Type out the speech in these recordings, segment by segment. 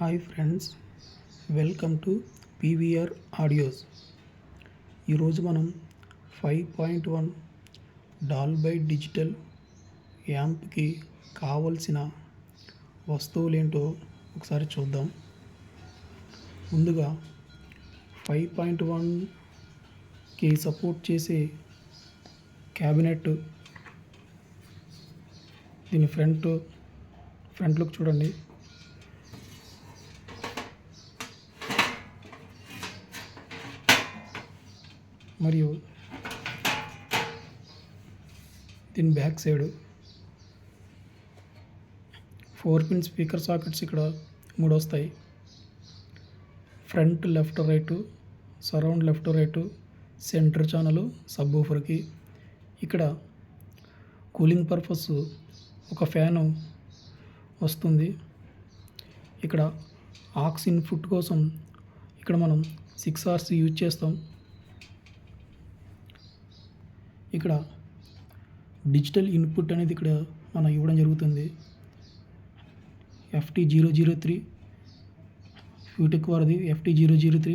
Hi friends welcome to PVR audios. ఈరోజు మనం five point one Dolby digital యాంప్కి కావలసిన వస్తువులేంటో ఒకసారి చూద్దాం. ముందుగా ఫైవ్ పాయింట్ వన్కి సపోర్ట్ చేసే క్యాబినెట్ దీని ఫ్రంట్ ఫ్రంట్ లుక్ చూడండి. మరియు దీని back side four pin speaker sockets ఇక్కడ మూడు వస్తాయి. Front left right surround left right centre channel sub ఊఫర్కి ఇక్కడ కూలింగ్ పర్పస్ ఒక ఫ్యాను వస్తుంది. ఇక్కడ ఆక్స్ ఇన్పుట్ కోసం ఇక్కడ మనం సిక్స్ అవర్స్ యూజ్ చేస్తాం. ఇక్కడ డిజిటల్ ఇన్పుట్ అనేది ఇక్కడ మనం ఇవ్వడం జరుగుతుంది. ఎఫ్టీ జీరో జీరో త్రీ ఫ్యూటెక్ వారిది ఎఫ్టీ జీరో జీరో త్రీ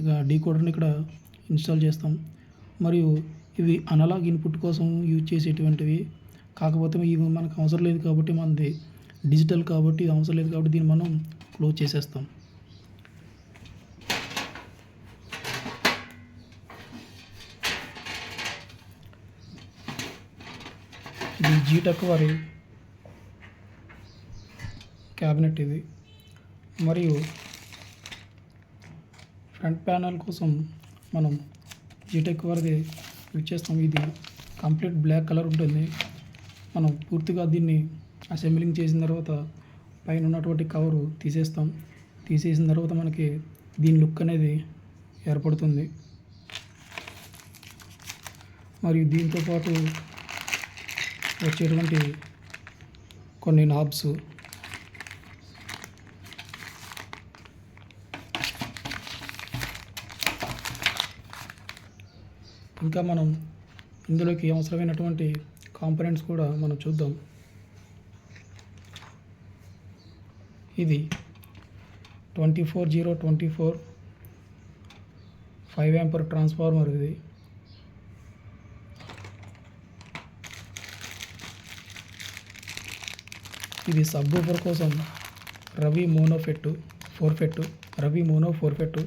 ఇక డీకోడర్ని ఇక్కడ ఇన్స్టాల్ చేస్తాం. మరియు ఇవి అనలాగ్ ఇన్పుట్ కోసం యూజ్ చేసేటువంటివి. కాకపోతే ఇవి మనకు అవసరం లేదు కాబట్టి మనది డిజిటల్ కాబట్టి ఇది అవసరం లేదు కాబట్టి దీన్ని మనం క్లోజ్ చేసేస్తాం. జీటకు వారి క్యాబినెట్ ఇది. మరియు ఫ్రంట్ ప్యానల్ కోసం మనం జీటెక్ వారిది యూజ్ చేస్తాం. ఇది కంప్లీట్ బ్లాక్ కలర్ ఉంటుంది. మనం పూర్తిగా దీన్ని అసెంబ్లింగ్ చేసిన తర్వాత పైన ఉన్నటువంటి కవరు తీసేస్తాం. తీసేసిన తర్వాత మనకి దీని లుక్ అనేది ఏర్పడుతుంది. మరియు దీంతో పాటు వచ్చేటువంటి కొన్ని నాబ్స్ ఇంకా మనం ఇందులోకి అవసరమైనటువంటి కాంపనెంట్స్ కూడా మనం చూద్దాం. ఇది twenty four zero twenty four five ampere transformer ఇది. ఇది సబ్బూఫర్ కోసం రవి మోనోఫెట్టు ఫోర్ ఫెట్టు రవి మోనో ఫోర్ ఫెట్టు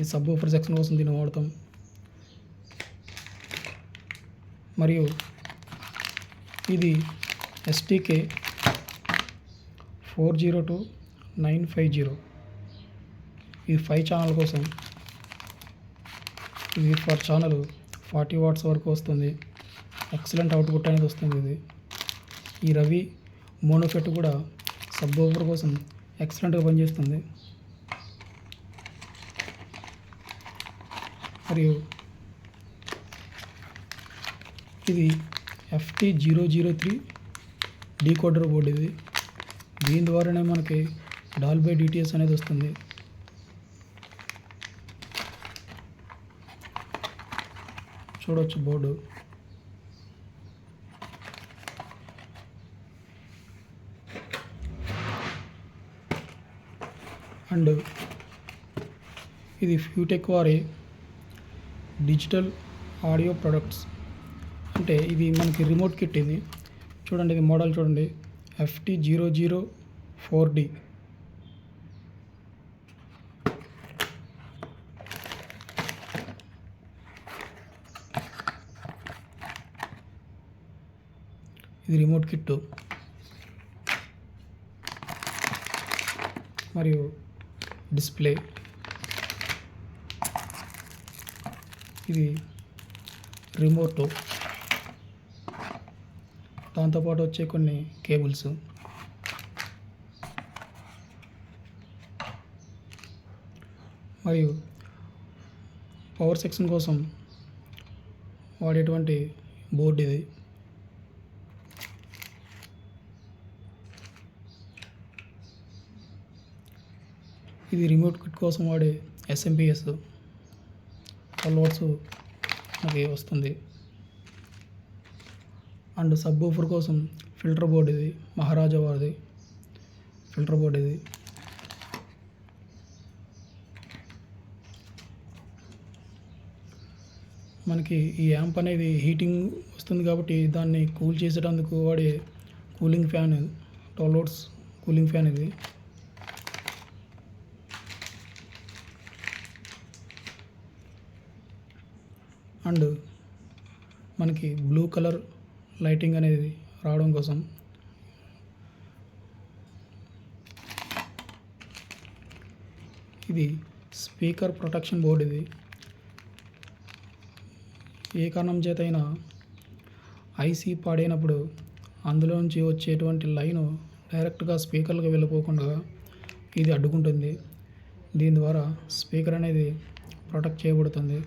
ఈ సబ్బూఫర్ సెక్షన్ కోసం దీన్ని వాడతాం. మరియు ఇది STK four zero two nine five zero. ఇది ఫైవ్ ఛానల్ కోసం ఇది ఫర్ ఛానల్ ఫార్టీ వాట్స్ వరకు వస్తుంది. ఎక్సలెంట్ అవుట్పుట్ అనేది వస్తుంది ఇది. ఈ రవి మోనోఫెట్ కూడా సబ్ ఓవర్ కోసం ఎక్సలెంట్గా పనిచేస్తుంది. మరియు ఇది FT zero zero three decoder board ఇది. దీని ద్వారానే మనకి డాల్బై డిటిఎస్ అనేది వస్తుంది. చూడవచ్చు బోర్డు. అండ్ ఇది ఫ్యూటెక్ వారి డిజిటల్ ఆడియో ప్రొడక్ట్స్ అంటే ఇది మనకి రిమోట్ కిట్ ఇది. చూడండి ఇది మోడల్ చూడండి. FT zero zero four D ఇది రిమోట్ కిట్టు మరియు డిస్ప్లే. ఇది రిమోట్. దాంతోపాటు వచ్చే కొన్ని కేబుల్స్. మరియు పవర్ సెక్షన్ కోసం వాడేటువంటి బోర్డు ఇది. ఇది రిమోట్ కిట్ కోసం వాడే ఎస్ఎంపిఎస్ లోడ్స్ మనకి వస్తుంది. అండ్ సబ్ ఊఫర్ కోసం ఫిల్టర్ బోర్డ్ ఇది మహారాజా వారిది ఫిల్టర్ బోర్డ్ ఇది. మనకి ఈ యాంప్ అనేది హీటింగ్ వస్తుంది కాబట్టి దాన్ని కూల్ చేసేటందుకు వాడే కూలింగ్ ఫ్యాన్ టోలోట్స్ కూలింగ్ ఫ్యాన్ ఇది. అండ్ మనకి బ్లూ కలర్ లైటింగ్ అనేది రావడం కోసం ఇది స్పీకర్ ప్రొటెక్షన్ బోర్డ్ ఇది. ఏ కారణం చేతైనా ఐసీ పాడైనప్పుడు అందులోంచి వచ్చేటువంటి లైను డైరెక్ట్గా స్పీకర్లకు వెళ్ళిపోకుండా ఇది అడ్డుకుంటుంది. దీని ద్వారా స్పీకర్ అనేది ప్రొటెక్ట్ చేయబడుతుంది.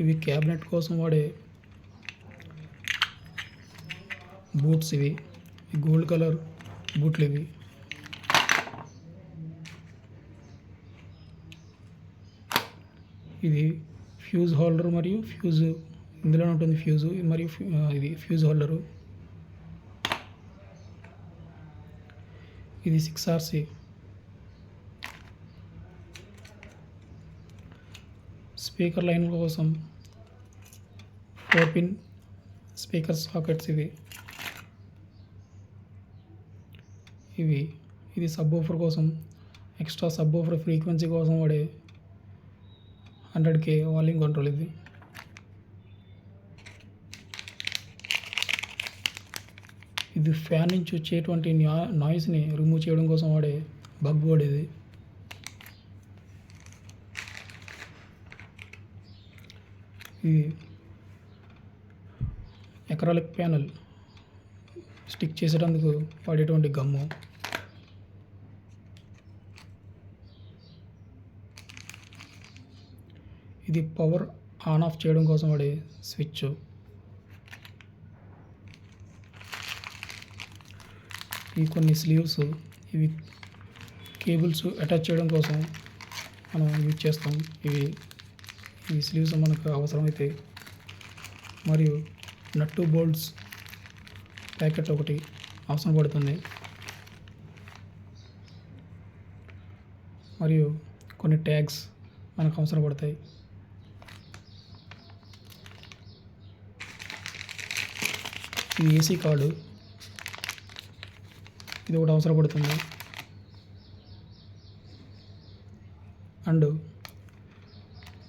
ఇవి క్యాబినెట్ కోసం వాడే బూట్స్ ఇవి. గోల్డ్ కలర్ బూట్లు ఇవి. ఇది ఫ్యూజ్ హోల్డర్ మరియు ఫ్యూజ్ ఇందులో ఉంటుంది ఫ్యూజు మరియు ఫ్యూ- ఇది ఫ్యూజ్ హోల్డరు. ఇది సిక్స్ ఆర్సీ. స్పీకర్ లైన్ కోసం ఓపెన్ స్పీకర్ సాకెట్స్ ఇవి. ఇవి. ఇది సబ్ ఓఫర్ కోసం ఎక్స్ట్రా సబ్ ఓఫర్ ఫ్రీక్వెన్సీ కోసం వాడే హండ్రెడ్ కే వాల్యూమ్ కంట్రోల్ ఇది. ఇది ఫ్యాన్ నుంచి వచ్చేటువంటి నాయిస్ని రిమూవ్ చేయడం కోసం వాడే బగ్ బోర్డ్ ఇది. ఇది ఎకరాలిక్ ప్యానల్ స్టిక్ చేసేటందుకు వాడేటువంటి గమ్ము. ఇది పవర్ ఆన్ ఆఫ్ చేయడం కోసం వాడే స్విచ్. ఈ కొన్ని స్లీవ్స్ ఇవి కేబుల్స్ అటాచ్ చేయడం కోసం మనం యూజ్ చేస్తాం. ఇవి ఈ స్లీవ్స్ మనకు అవసరమైతే మరియు నట్టు బోల్ట్స్ ప్యాకెట్ ఒకటి అవసరం పడుతుంది. మరియు కొన్ని ట్యాగ్స్ మనకు అవసరం పడతాయి. ఈ ఏసీ కార్డు ఇది ఒకటి అవసరపడుతుంది అండ్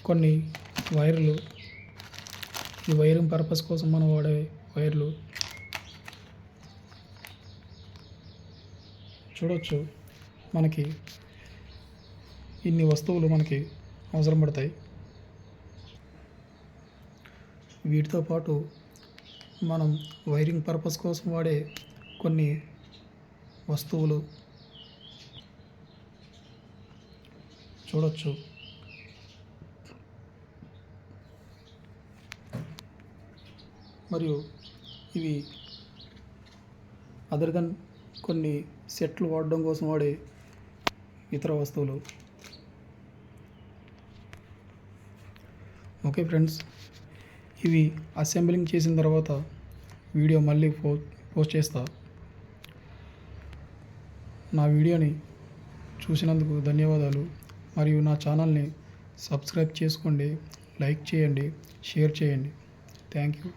కొన్ని వైర్లు. ఈ వైరింగ్ పర్పస్ కోసం మనం వాడే వైర్లు. చూడవచ్చు మనకి ఇన్ని వస్తువులు మనకి అవసరం పడతాయి. వీటితో పాటు మనం వైరింగ్ పర్పస్ కోసం వాడే కొన్ని వస్తువులు. చూడొచ్చు. మరియు ఇవి అదర్ దెన్ కొన్ని సెట్లు వాడడం కోసం వాడే ఇతర వస్తువులు. ఓకే ఫ్రెండ్స్ ఇవి అసెంబ్లింగ్ చేసిన తర్వాత వీడియో మళ్ళీ పో పోస్ట్ చేస్తా. నా వీడియోని చూసినందుకు ధన్యవాదాలు. మరియు నా ఛానల్ని సబ్స్క్రైబ్ చేసుకోండి లైక్ చేయండి షేర్ చేయండి. Thank you